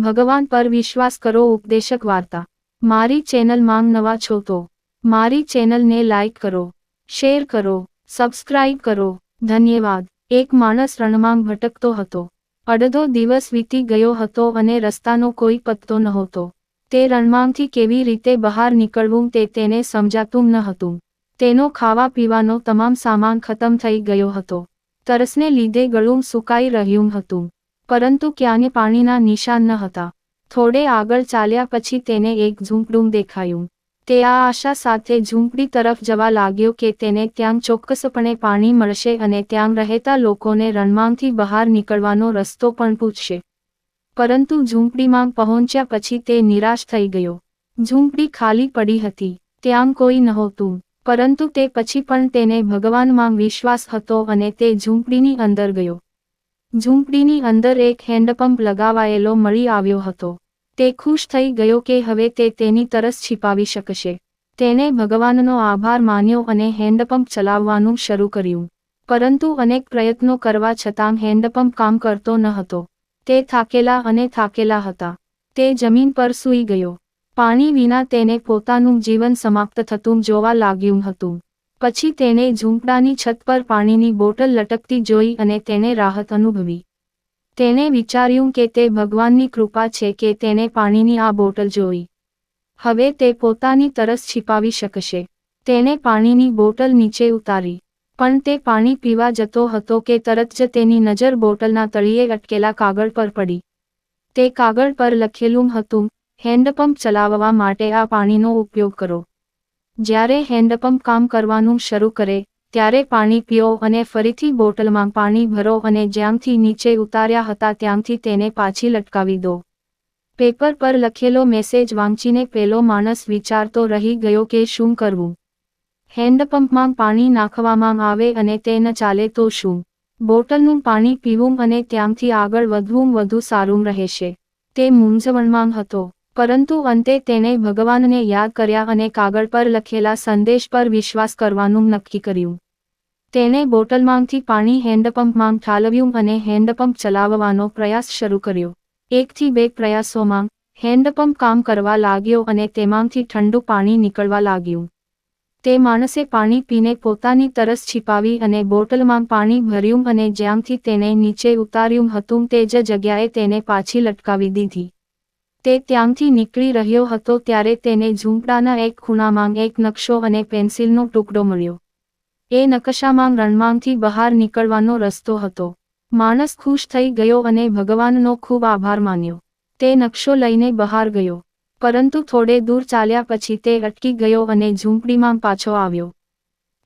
ભગવાન પર વિશ્વાસ કરો ઉપદેશક વાર્તા. મારી ચેનલ માંગ નવા છો તો મારી ચેનલને લાઇક કરો, શેર કરો, સબસ્ક્રાઇબ કરો. ધન્યવાદ. એક માણસ રણમાં ભટકતો હતો. અડધો દિવસ વીતી ગયો હતો અને રસ્તાનો કોઈ પત્તો નહોતો. તે રણમાંથી કેવી રીતે બહાર નીકળવું તે તેને સમજાતું ન હતું. તેનો ખાવા પીવાનો તમામ સામાન ખતમ થઈ ગયો હતો. તરસને લીધે ગળું સુકાઈ રહ્યું હતું. પરંતુ ક્યાંય પાણીના નિશાન ન હતા. થોડે આગળ ચાલ્યા પછી તેને એક ઝૂંપડું દેખાયું. તે આ આશા સાથે ઝૂંપડી તરફ જવા લાગ્યો કે તેને ત્યાં ચોક્કસપણે પાણી મળશે અને ત્યાં રહેતા લોકોને રણમાંથી બહાર નીકળવાનો રસ્તો પણ પૂછશે. પરંતુ ઝૂંપડીમાં પહોંચ્યા પછી તે નિરાશ થઈ ગયો. ઝૂંપડી ખાલી પડી હતી. ત્યાં કોઈ નહોતું. પરંતુ તે પછી પણ તેને ભગવાનમાં વિશ્વાસ હતો અને તે ઝૂંપડીની અંદર ગયો. ઝૂંપડીની અંદર એક હેન્ડપંપ લગાવાયેલો મળી આવ્યો હતો. તે ખુશ થઈ ગયો કે હવે તે તેની તરસ છીપાવી શકશે. તેને ભગવાનનો આભાર માન્યો અને હેન્ડપંપ ચલાવવાનું શરૂ કર્યું. પરંતુ અનેક પ્રયત્નો કરવા છતાં હેન્ડપંપ કામ કરતો ન હતો. તે થાકેલા અને થાકેલા હતા. તે જમીન પર સૂઈ ગયો. પાણી વિના તેને પોતાનું જીવન સમાપ્ત થતું જોવા લાગ્યું હતું. પછી તેણે ઝૂંપડાની છત પર પાણીની બોટલ લટકતી જોઈ અને તેને રાહત અનુભવી. તેણે વિચાર્યું કે તે ભગવાનની કૃપા છે કે તેને પાણીની આ બોટલ જોઈ. હવે તે પોતાની તરસ છીપાવી શકશે. તેણે પાણીની બોટલ નીચે ઉતારી. પણ તે પાણી પીવા જતો હતો કે તરત જ તેની નજર બોટલના તળિયે અટકેલા કાગળ પર પડી. તે કાગળ પર લખેલું હતું, હેન્ડપંપ ચલાવવા માટે આ પાણીનો ઉપયોગ કરો. જ્યારે હેન્ડપંપ કામ કરવાનું શરૂ કરે, ત્યારે પાણી પીઓ અને ફરીથી બોટલમાં પાણી ભરો અને જ્યાંથી નીચે ઉતાર્યા હતા ત્યાંથી તેને પાછી લટકાવી દો. પેપર પર લખેલો મેસેજ વાંચીને પેલો માણસ વિચારતો રહી ગયો કે શું કરવું? હેન્ડપંપમાં પાણી નાખવામાં આવે અને તે ન ચાલે તો શું? બોટલનું પાણી પીવું અને ત્યાંથી આગળ વધવું વધુ સારું રહેશે. તે મૂંઝવણમાં હતો. પરંતુ અંતે તેણે ભગવાનને યાદ કર્યા અને કાગળ પર લખેલા સંદેશ પર વિશ્વાસ કરવાનું નક્કી કર્યું. તેણે બોટલમાંથી પાણી હેન્ડપંપમાં ઠાલવ્યું અને હેન્ડપંપ ચલાવવાનો પ્રયાસ શરૂ કર્યો. એકથી બે પ્રયાસોમાં હેન્ડપંપ કામ કરવા લાગ્યો અને તેમાંથી ઠંડુ પાણી નીકળવા લાગ્યું. તે માણસે પાણી પીને પોતાની તરસ છીપાવી અને બોટલમાં પાણી ભર્યું અને જ્યાંથી તેને નીચે ઉતાર્યું હતું તે જ જગ્યાએ તેને પાછી લટકાવી દીધી. તે ત્યાંથી નીકળી રહ્યો હતો ત્યારે તેને ઝૂંપડાના એક ખૂણામાં એક નકશો અને પેન્સિલનો ટુકડો મળ્યો. એ નકશામાં રણમાંથી બહાર નીકળવાનો રસ્તો હતો. માણસ ખુશ થઈ ગયો અને ભગવાનનો ખૂબ આભાર માન્યો. તે નકશો લઈને બહાર ગયો. પરંતુ થોડે દૂર ચાલ્યા પછી તે અટકી ગયો અને ઝૂંપડીમાં પાછો આવ્યો.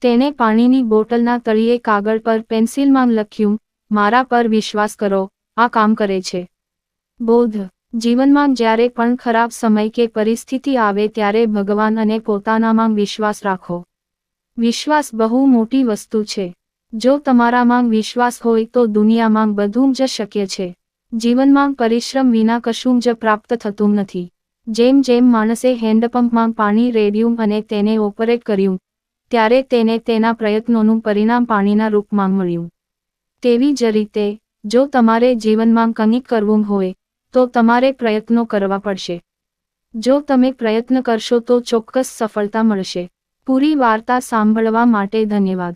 તેને પાણીની બોટલના તળિયે કાગળ પર પેન્સિલમાં લખ્યું, મારા પર વિશ્વાસ કરો, આ કામ કરે છે. બોધ જીવનમાં જ્યારે પણ ખરાબ સમય કે પરિસ્થિતિ આવે ત્યારે ભગવાન અને પોતાનામાં વિશ્વાસ રાખો. વિશ્વાસ બહુ મોટી વસ્તુ છે. જો તમારામાં વિશ્વાસ હોય તો દુનિયામાં બધું જ શક્ય છે. જીવનમાં પરિશ્રમ વિના કશું જ પ્રાપ્ત થતું નથી. જેમ જેમ માણસે હેન્ડપંપમાં પાણી રેડ્યું અને તેને ઓપરેટ કર્યું, ત્યારે તેને તેના પ્રયત્નોનું પરિણામ પાણીના રૂપમાં મળ્યું. તેવી જ રીતે, જો તમારે જીવનમાં કંઈક કરવું હોય તો તમારે પ્રયત્નો કરવા પડશે. જો તમે પ્રયત્ન કરશો તો ચોક્કસ સફળતા મળશે. પૂરી વાર્તા સાંભળવા માટે ધન્યવાદ.